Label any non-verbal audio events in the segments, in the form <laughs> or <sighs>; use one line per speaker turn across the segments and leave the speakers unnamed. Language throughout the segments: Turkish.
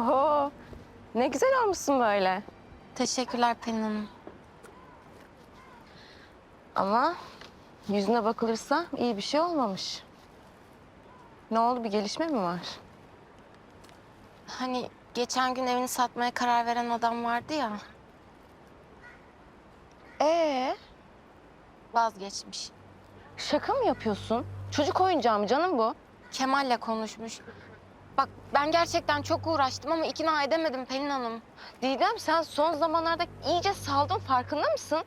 Oo, ne güzel olmuşsun böyle.
Teşekkürler Pelin Hanım.
Ama yüzüne bakılırsa iyi bir şey olmamış. Ne oldu, bir gelişme mi var?
Hani geçen gün evini satmaya karar veren adam vardı ya.
Ee,
Vazgeçmiş.
şaka mı yapıyorsun? Çocuk oyuncağı mı canım bu?
Kemal'le konuşmuş. Bak ben gerçekten çok uğraştım ama ikna edemedim Pelin Hanım.
Didem sen son zamanlarda iyice saldın farkında mısın?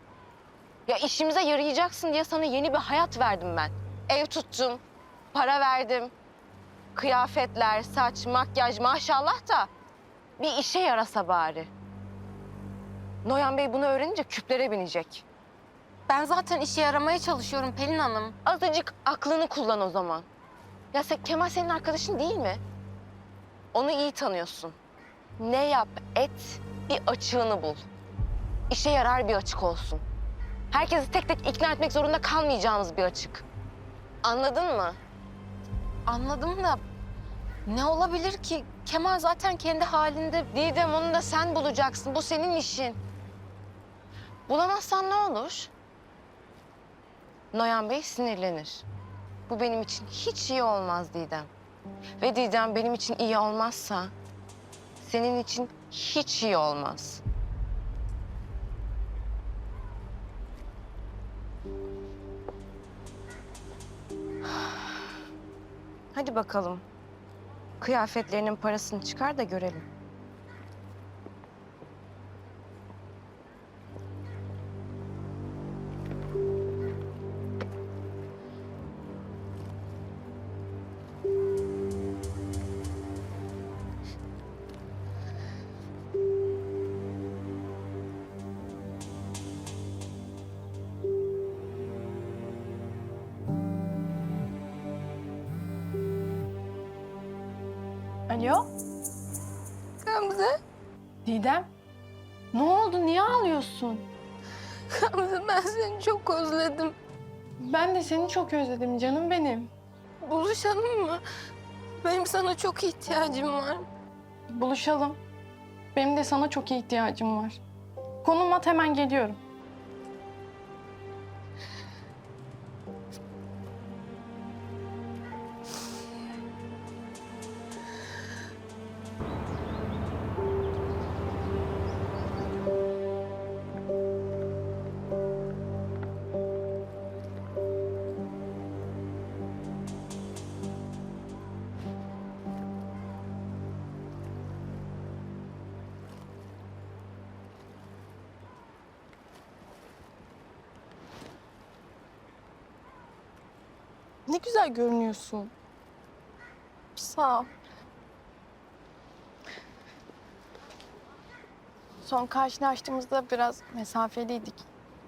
Ya işimize yarayacaksın diye sana yeni bir hayat verdim ben. Ev tuttum, para verdim. Kıyafetler, saç, makyaj maşallah da bir işe yarasa bari. Noyan Bey bunu öğrenince küplere binecek.
Ben zaten işe yaramaya çalışıyorum Pelin Hanım.
Azıcık aklını kullan o zaman. Ya sen, Kemal senin arkadaşın değil mi? Onu iyi tanıyorsun. Ne yap et bir açığını bul. İşe yarar bir açık olsun. Herkesi tek tek ikna etmek zorunda kalmayacağımız bir açık. Anladın mı?
Anladım da ne olabilir ki? Kemal zaten kendi halinde
Didem onu da sen bulacaksın. Bu senin işin. Bulamazsan ne olur? Noyan Bey sinirlenir. Bu benim için hiç iyi olmaz Didem. Ve Didem benim için iyi olmazsa senin için hiç iyi olmaz. <sighs> Hadi bakalım. Kıyafetlerinin parasını çıkar da görelim.
Alo,
Gamze,
Didem. Ne oldu? Niye ağlıyorsun?
Gamze ben seni çok özledim.
Ben de seni çok özledim canım benim.
Buluşalım mı? Benim sana çok ihtiyacım var.
Buluşalım. Benim de sana çok ihtiyacım var. Konum at hemen geliyorum. Ne güzel görünüyorsun.
Sağ ol.
Son karşılaştığımızda biraz mesafeliydik.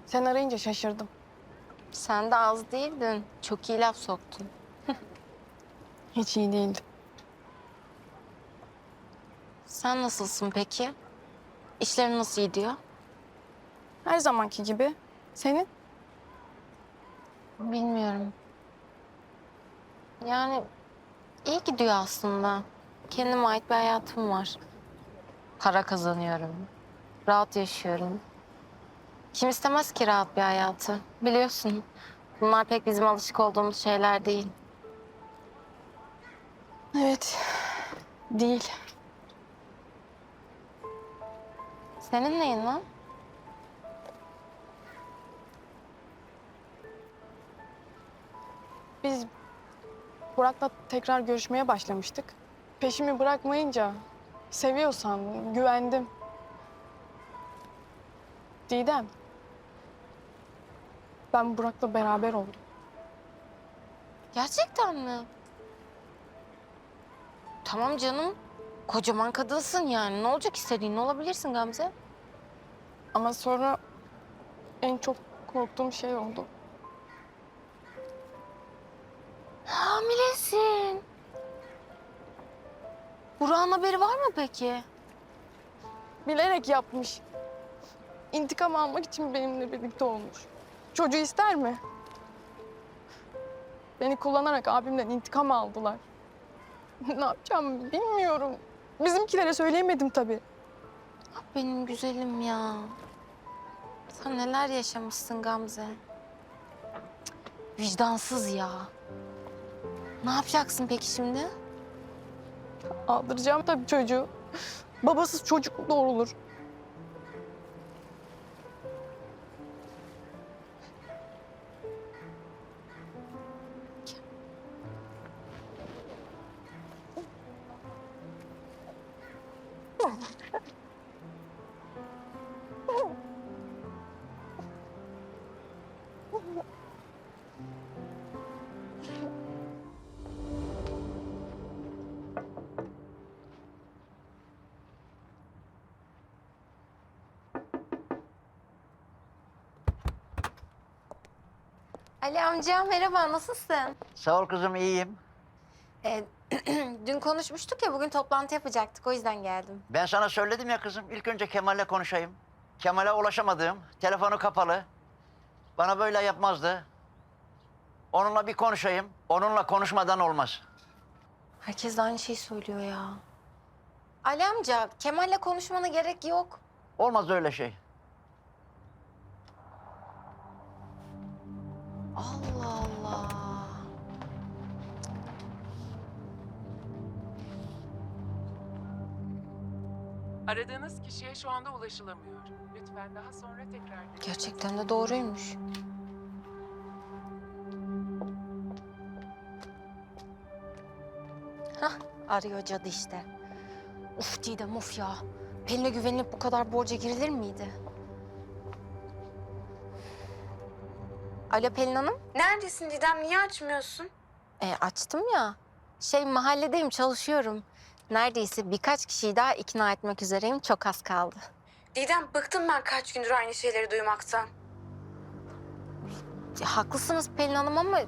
Sen arayınca şaşırdım.
sen de az değildin. Çok iyi laf soktun. <laughs>
Hiç iyi değildi.
Sen nasılsın peki? İşlerin nasıl gidiyor?
Her zamanki gibi. Senin?
Bilmiyorum. Yani iyi gidiyor aslında. Kendime ait bir hayatım var. Para kazanıyorum. Rahat yaşıyorum. Kim istemez ki rahat bir hayatı? Biliyorsun. Bunlar pek bizim alışık olduğumuz şeyler değil.
Evet. Değil.
Senin neyin lan?
Biz Burak'la tekrar görüşmeye başlamıştık. Peşimi bırakmayınca seviyor sandım, güvendim. Didem, ben Burak'la beraber oldum.
Gerçekten mi? Tamam canım. Kocaman kadınsın yani. Ne olacak istediğin olabilirsin Gamze.
Ama sonra en çok korktuğum şey oldu.
Hamilesin. Burak'ın haberi var mı peki?
Bilerek yapmış. İntikam almak için benimle birlikte olmuş. Çocuğu ister mi? Beni kullanarak abimden intikam aldılar. ne yapacağım bilmiyorum. Bizimkilere söyleyemedim tabii.
Ah benim güzelim ya. Sen neler yaşamışsın Gamze. Vicdansız ya. Ne yapacaksın peki şimdi?
Aldıracağım tabii çocuğu. Babasız çocuk doğrulur?
Ali amca merhaba nasılsın?
Sağ ol kızım iyiyim.
Ee, <clears throat> dün konuşmuştuk ya bugün toplantı yapacaktık o yüzden geldim.
Ben sana söyledim ya kızım ilk önce Kemal'le konuşayım. Kemal'e ulaşamadım. Telefonu kapalı. Bana böyle yapmazdı. Onunla bir konuşayım. Onunla konuşmadan olmaz.
Herkes de aynı şeyi söylüyor ya. Ali amca Kemal'le konuşmana gerek yok.
Olmaz öyle şey.
Allah Allah.
Aradığınız kişiye şu anda ulaşılamıyor. Lütfen daha sonra tekrar deneyin.
Gerçekten de doğruymuş. Hah, arıyor cadı işte. Uf Didem uf ya. Pelin'e güvenilip bu kadar borca girilir miydi? Alo Pelin Hanım.
Neredesin Didem? Niye açmıyorsun?
E, açtım ya. Şey mahalledeyim çalışıyorum. Neredeyse birkaç kişiyi daha ikna etmek üzereyim. Çok az kaldı.
Didem bıktım ben kaç gündür aynı şeyleri duymaktan.
Ya, haklısınız Pelin Hanım ama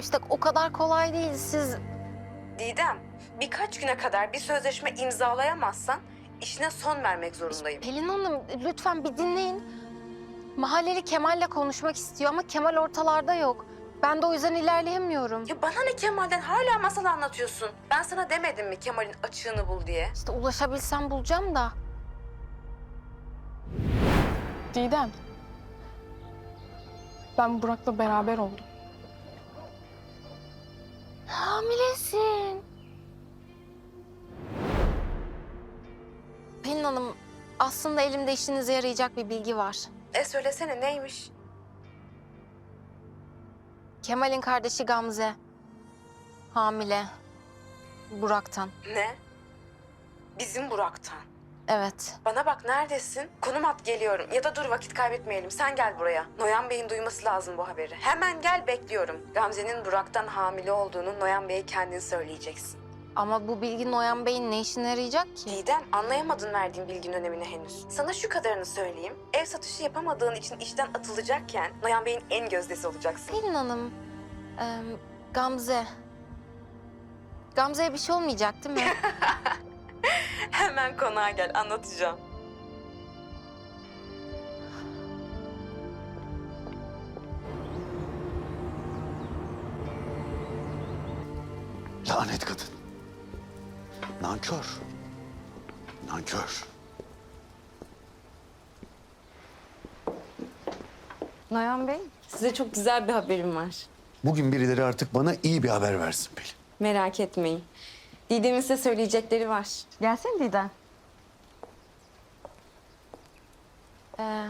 işte o kadar kolay değil. Siz
Didem, birkaç güne kadar bir sözleşme imzalayamazsan işine son vermek zorundayım.
Pelin Hanım lütfen bir dinleyin. Mahalleli Kemal'le konuşmak istiyor ama Kemal ortalarda yok. Ben de o yüzden ilerleyemiyorum.
Ya bana ne Kemal'den hala masal anlatıyorsun. Ben sana demedim mi Kemal'in açığını bul diye?
İşte ulaşabilsem bulacağım da.
Didem. Ben Burak'la beraber oldum.
Hamilesin. Pelin Hanım aslında elimde işinize yarayacak bir bilgi var.
E söylesene neymiş?
Kemal'in kardeşi Gamze. Hamile. Burak'tan.
Ne? Bizim Burak'tan.
Evet.
Bana bak neredesin? Konum at geliyorum. Ya da dur vakit kaybetmeyelim. Sen gel buraya. Noyan Bey'in duyması lazım bu haberi. Hemen gel bekliyorum. Gamze'nin Burak'tan hamile olduğunu Noyan Bey'e kendin söyleyeceksin.
Ama bu bilgi Noyan Bey'in ne işine yarayacak ki?
Didem anlayamadın verdiğim bilginin önemini henüz. Sana şu kadarını söyleyeyim. Ev satışı yapamadığın için işten atılacakken Noyan Bey'in en gözdesi olacaksın.
Pelin Hanım, e, Gamze. Gamze'ye bir şey olmayacak değil mi? <laughs>
Hemen konağa gel anlatacağım.
Lanet kadın. Nankör. Nankör.
Noyan Bey, size çok güzel bir haberim var.
Bugün birileri artık bana iyi bir haber versin Pelin.
Merak etmeyin. Didem'in size söyleyecekleri var. Gelsene Didem.
Ee,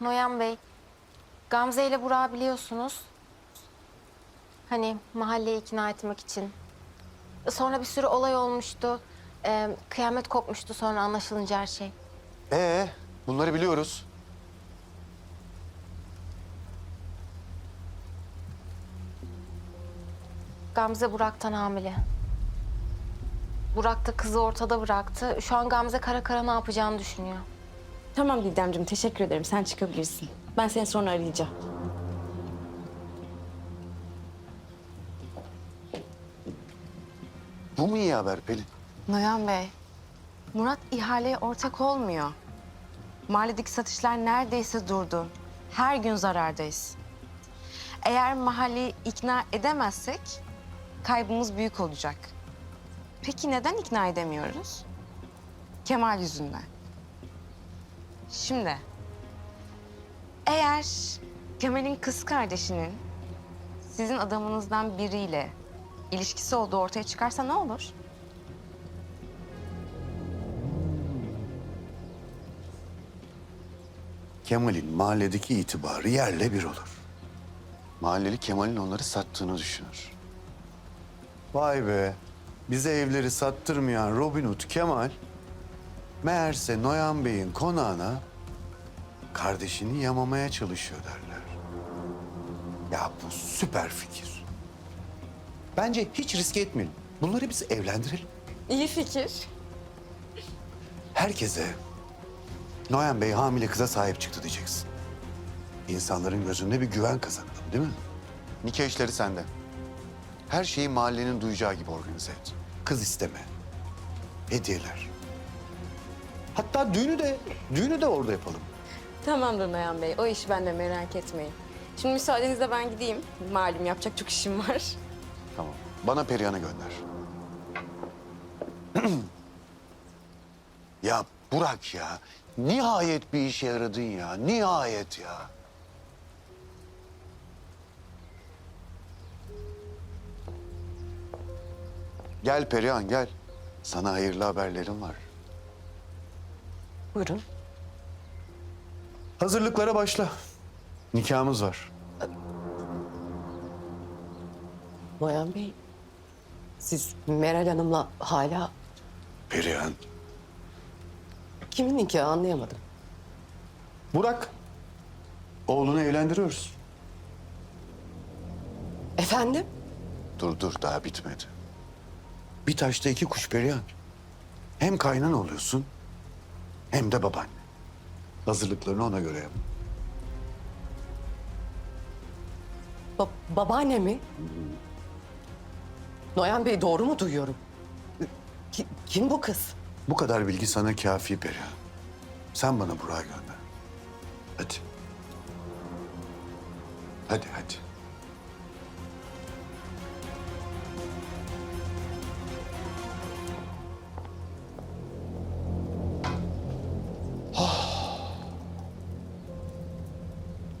Noyan Bey, Gamze ile Burak'ı biliyorsunuz. Hani mahalleyi ikna etmek için. Sonra bir sürü olay olmuştu. Ee, kıyamet kopmuştu sonra anlaşılınca her şey.
Ee, bunları biliyoruz.
Gamze Burak'tan hamile. Burak da kızı ortada bıraktı. Şu an Gamze kara kara ne yapacağını düşünüyor.
Tamam Didemciğim, teşekkür ederim. Sen çıkabilirsin. Ben seni sonra arayacağım.
Bu mu iyi haber Pelin?
Noyan Bey, Murat ihaleye ortak olmuyor. Mahalledeki satışlar neredeyse durdu. Her gün zarardayız. Eğer mahalleyi ikna edemezsek kaybımız büyük olacak. Peki neden ikna edemiyoruz? Kemal yüzünden. Şimdi eğer Kemal'in kız kardeşinin sizin adamınızdan biriyle ilişkisi olduğu ortaya çıkarsa ne olur?
Kemal'in mahalledeki itibarı yerle bir olur. Mahalleli Kemal'in onları sattığını düşünür. Vay be. Bize evleri sattırmayan Robin Hood Kemal... ...meğerse Noyan Bey'in konağına... ...kardeşini yamamaya çalışıyor derler. Ya bu süper fikir. Bence hiç riske etmeyelim. Bunları biz evlendirelim.
İyi fikir.
Herkese Noyan Bey hamile kıza sahip çıktı diyeceksin. İnsanların gözünde bir güven kazanalım değil mi? Nikah işleri sende. Her şeyi mahallenin duyacağı gibi organize et. Kız isteme. Hediyeler. Hatta düğünü de, düğünü de orada yapalım.
Tamamdır Noyan Bey. O iş bende merak etmeyin. Şimdi müsaadenizle ben gideyim. Malum yapacak çok işim var.
Tamam. Bana Perihan'ı gönder. <clears throat> ya Burak ya. Nihayet bir işe yaradın ya. Nihayet ya. Gel Perihan gel. Sana hayırlı haberlerim var.
Buyurun.
Hazırlıklara başla. Nikahımız var.
Noyan Bey, siz Meral Hanım'la hala
Perihan.
kimin nikahı anlayamadım.
Burak. Oğlunu evlendiriyoruz.
Efendim?
Dur dur daha bitmedi. Bir taşta iki kuş Perihan. Hem kaynan oluyorsun hem de babaanne. Hazırlıklarını ona göre yap.
Ba- babaanne mi? Noyan Bey doğru mu duyuyorum? Ki- kim bu kız?
Bu kadar bilgi sana kafi Perihan. Sen bana Burak'ı gönder. Hadi. Hadi hadi.